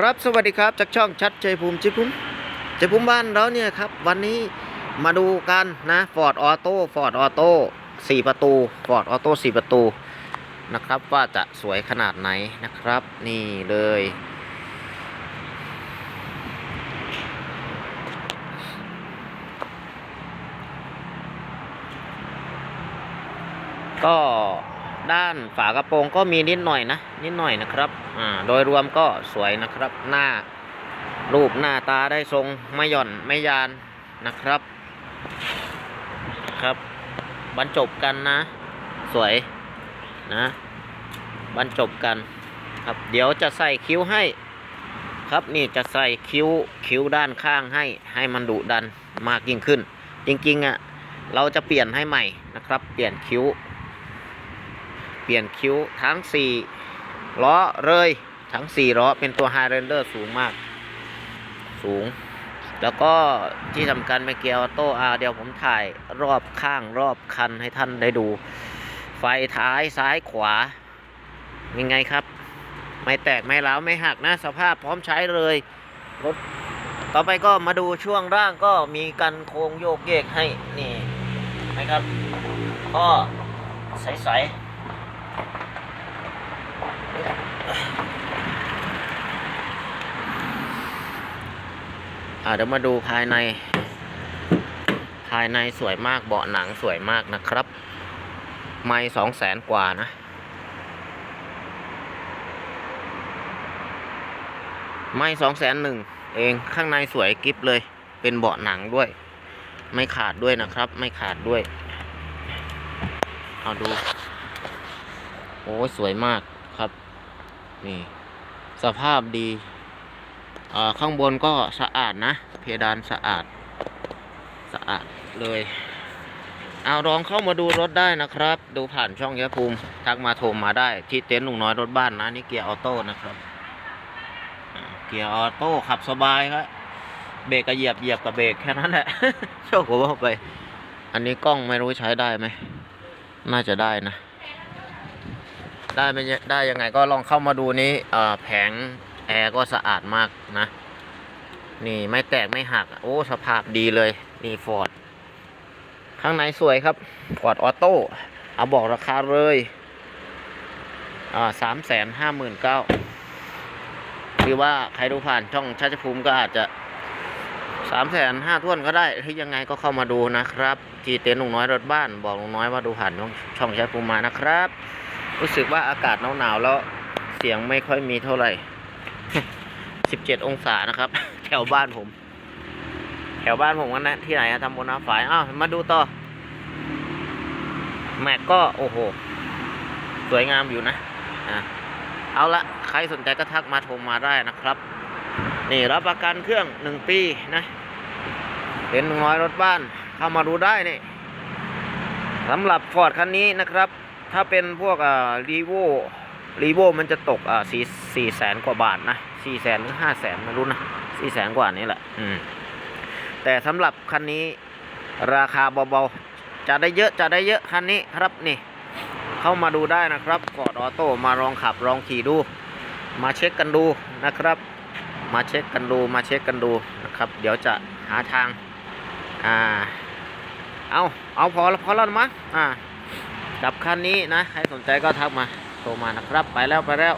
ครับสวัสดีครับจากช่องชัดใจภูมิจิภูมิใจภูมิบ้านเราเนี่ยครับ วันนี้มาดูกันนะฟอร์ดออโต้ฟอร์ดออโต้สี่ประตูฟอร์ดออโต้สี่ประตูนะครับ ว่าจะสวยขนาดไหนนะครับ นี่เลย ก็ ด้านฝากระโปรงก็มีนิดหน่อยนะ นิดหน่อยนะครับ อ่า โดยรวมก็สวยนะครับ หน้ารูปหน้าตาได้ทรงไม่หย่อนไม่ยานนะครับ ครับ บรรจบกันนะ สวยนะ บรรจบกัน ครับ เดี๋ยวจะใส่คิ้วให้ ครับนี่จะใส่คิ้วคิ้วด้านข้างให้ให้มันดุดันมากยิ่งขึ้น จริงๆอะ่ะเราจะเปลี่ยนให้ใหม่นะครับ เปลี่ยนคิ้ว เปลี่ยนคิ้วทั้ง 4 ล้อเลยทั้ง 4 ล้อเป็นตัว High Render สูงมาก สูง แล้วก็ที่สำคัญเป็นเกียร์ออโต้อาเดี๋ยวผมถ่ายรอบข้างรอบคันให้ท่านได้ดู ไฟท้ายซ้ายขวา ยังไงครับ ไม่แตกไม่ร้าวไม่หักนะ สภาพพร้อมใช้เลยรถต่อไปก็มาดูช่วงร่างก็มีกันโค้งโยกเยกให้นี่นะครับก็ใสๆอ่ เดี๋ยวมาดูภายใน ภายในสวยมากเบาะหนังสวยมากนะครับ ไม่สองแสนกว่านะไม่สองแสนหนึ่งเองข้างในสวยกิฟเลย เป็นเบาะหนังด้วย ไม่ขาดด้วยนะครับ ไม่ขาดด้วย เอาดู โอ้สวยมากครับ นี่ สภาพดีอ่าข้างบนก็สะอาดนะ เพดานสะอาด สะอาดเลย เอาลองเข้ามาดูรถได้นะครับ ดูผ่านช่องยะภูมิทักมาโทรมาได้ ที่เต็นท์ลุงน้อยรถบ้านนะนี่เกียร์ออโต้นะครับเกียร์ออโต้ขับสบายครับเบรกก็เหยียบเหยียบกับเบรกแค่นั้นแหละโชคหัวไป อันนี้กล้องไม่รู้ใช้ได้ไหม น่าจะได้นะ ได้ไม่ได้ยังไงก็ลองเข้ามาดูนี้แผงแอร์ก็สะอาดมากนะ นี่ไม่แตกไม่หัก โอ้ สภาพดีเลยนี่ฟอร์ดข้างในสวยครับฟอร์ดออโต้เอาบอกราคาเลยอ่าสามแสนห้าหมื่นเก้าหรือว่าใครดูผ่านช่องชาติภูมิก็อาจจะสามแสนห้าท่วนก็ได้หรือยังไงก็เข้ามาดูนะครับ ที่เต็นท์ลุงน้อยรถบ้าน บอกลุงน้อยว่าดูผ่านช่องช่องชาติภูมิมานะครับ รู้สึกว่าอากาศหนาวๆแล้วเสียงไม่ค่อยมีเท่าไหร่ 17 องศานะครับ แถวบ้านผม แถวบ้านผมกันนะที่ไหนอะทำบนน้ำฝายอ้าวมาดูต่อ แม็กก็โอ้โห สวยงามอยู่นะอะเอาละใครสนใจก็ทักมาโทรมาได้นะครับ นี่รับประกันเครื่องหนึ่งปีนะเป็นน้อยรถบ้านเข้ามาดูได้นี่สำหรับฟอร์ดคันนี้นะครับ ถ้าเป็นพวกอ่ารีโวรีโวมันจะตกอ่าสี่สี่แสนกว่าบาทนะสี่แสนหรือห้าแสนไม่รู้นะสี่แสนกว่านี้แหละ อืม แต่สำหรับคันนี้ราคาเบาๆ จะได้เยอะจะได้เยอะคันนี้ครับนี่ เข้ามาดูได้นะครับฟอดออโต้มาลองขับลองขี่ดู มาเช็คกันดูนะครับ มาเช็คกันดูมาเช็คกันดูนะครับ เดี๋ยวจะหาทาง อ่า เอาเอาพอแล้วพอแล้วมั้งอ่า กับคันนี้นะ ใครสนใจก็ทักมาโทรมานะครับ ไปแล้วไปแล้ว